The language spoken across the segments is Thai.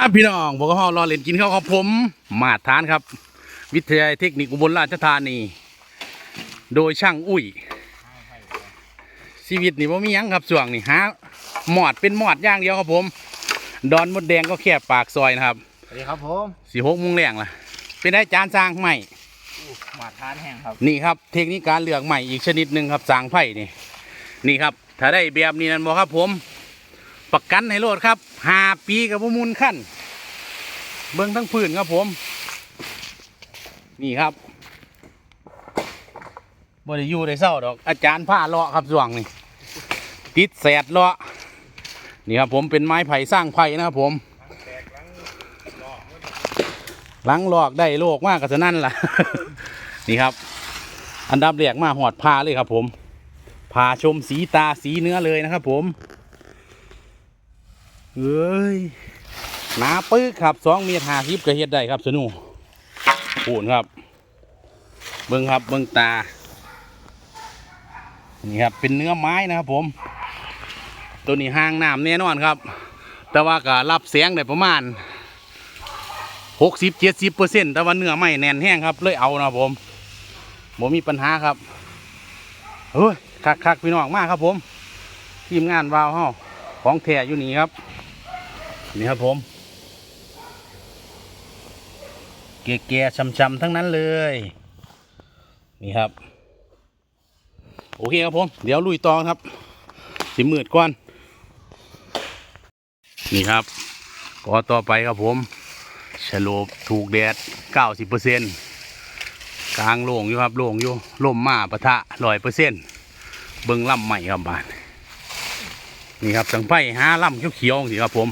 ครับพี่น้องบอกว่าเราเล่นกินข้าวของผม มาทานครับ วิทยาลัยเทคนิคอุบลราชธานี โดยช่างอุ้ย ชีวิตนี่ผมมีหยังครับส่วงนี่ฮะหมอดเป็นหมอดอย่างเดียวครับผม ดอนมดแดงก็แค่ปากซอยนะครับสวัสดีครับผมสี่หกโมงแรงล่ะ เป็นได้จานสร้างใหม่หมาทานแห้งครับ นี่ครับเทคนิคการเลือกใหม่อีกชนิดหนึ่งครับสร้างไผ่นี่นี่ครับ ถ้าได้แบบนี้นั่นบอกครับผม ประกันให้โลดครับหาปีกับประมูลขั้น เบิ้องทั้งพื้นครับผม นี่ครับบริยูได้เศร้าดอก อาจารย์ผ้าเลาะครับส่วงนี่ติดแสดเลาะนี่ครับผมเป็นไม้ไผ่สร้างไผ่นะครับผมหลังหลอกได้โลกมากกับนั่นล่ะ นี่ครับ อันดับแรกมาหอดพาเลยครับผมพาชมสีตาสีเนื้อเลยนะครับผม เอ้ยหนาปึ๊กครับสองเมตรห้าสิบกระเฮ็ดได้ครับสนุปูนครับ เบิ้งครับเบิ้งตา นี่ครับเป็นเนื้อไม้นะครับผม ตัวนี้ห่างน้ำแน่นอนครับ แต่ว่าก็รับแสงได้ประมาณหกสิบเจ็ดสิบเปอร์เซ็นต์แต่ว่าเนื้อไม่แน่นแห้งครับเลยเอานะผมผมมีปัญหาครับเฮ้ยคักคักพี่น้องมากครับผม ทีมงานวาวเฮาของแท้อยู่นี่ครับ นี่ครับผมเก๋ๆช้ำๆทั้งนั้นเลย นี่ครับ โอเคครับผม เดี๋ยวลุยตองครับ สิมืดก่อน นี่ครับก็ต่อไปครับผมฉลบถูกแดด 90%เปอร์เซ็นต์กลางโล่งอยู่ครับ โล่งอยู่ลมมาปะทะร้อยเปอร์เซ็นต์เบิ้งล่ำใหม่ครับบาน นี่ครับสังไพ่ห้าล่ำเขียวๆสิครับผม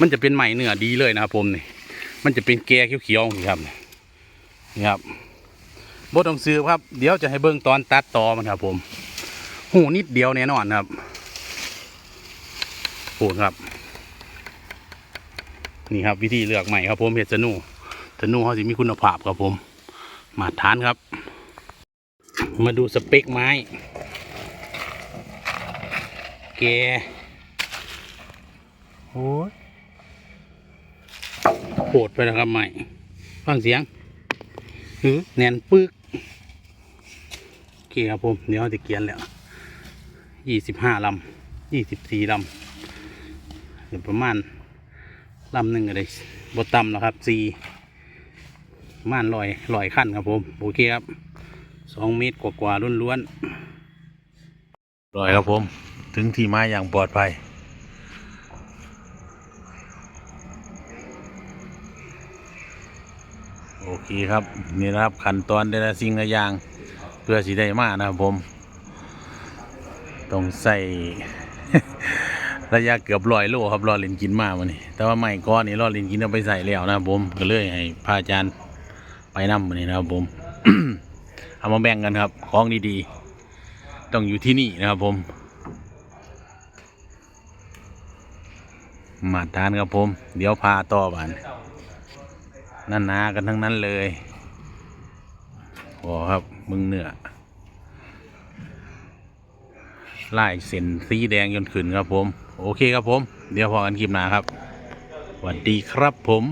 มันจะเป็นใหม่เนื้อดีเลยนะครับผมนี่ มันจะเป็นแก่เขียวๆสิครับนี่นี่ครับบต้องซื้อครับ เดี๋ยวจะให้เบิ้งตอนตัดตอมันครับ ผมหูนิดเดียวแน่นอนครับปูนครับ นี่ครับ วิธีเลือกใหม่ครับ ผมเห็ดสนูสนูเขาสิมีคุณภาพครับผม มาทานครับ มาดูสเปคไม้ แกโอ้ย ดไปแล้วครับใหม่ฟังเสียงหือแน่นปึกโอเคครับผมเดี๋ยวจะเกียนแล้วยี่สิบห้าลำยี่สิบสี่ลำเดี๋ยวประมาณลำหนึ่งก็ได้บต่ำแล้วครับสี่ม่านลอยลอยขั้นครับผมโอเคครับสองเมตรกว่าๆล้วนๆลอยครับผม ถึงที่ม้อย่างปลอดภัย โอเคครับนี่นะครับขั้นตอนแต่ละสิ่งละอย่างเพื่อสีได้มากนะครับผม ต้องใส่ ระยะเกือบร้อยโลครับรอเล่นกินมากวันนี้ แต่ว่าไม่ก้อนนี่รอเล่นกินเอาไปใส่แล้วนะครับผมก็เลยให้พระอาจารย์ไปนำวันนี้นะครับผมเอามาแบ่งกันครับของดีๆ ต้องอยู่ที่นี่นะครับผมมาทานครับผม เดี๋ยวพาต่อบาน นานากันทั้งนั้นเลยโอ้ครับมึงเนื้อไล่เส้นสีแดงจนขึ้นครับผม โอเคครับผม เดี๋ยวพอกันคลิปหน้าครับสวัสดีครับผม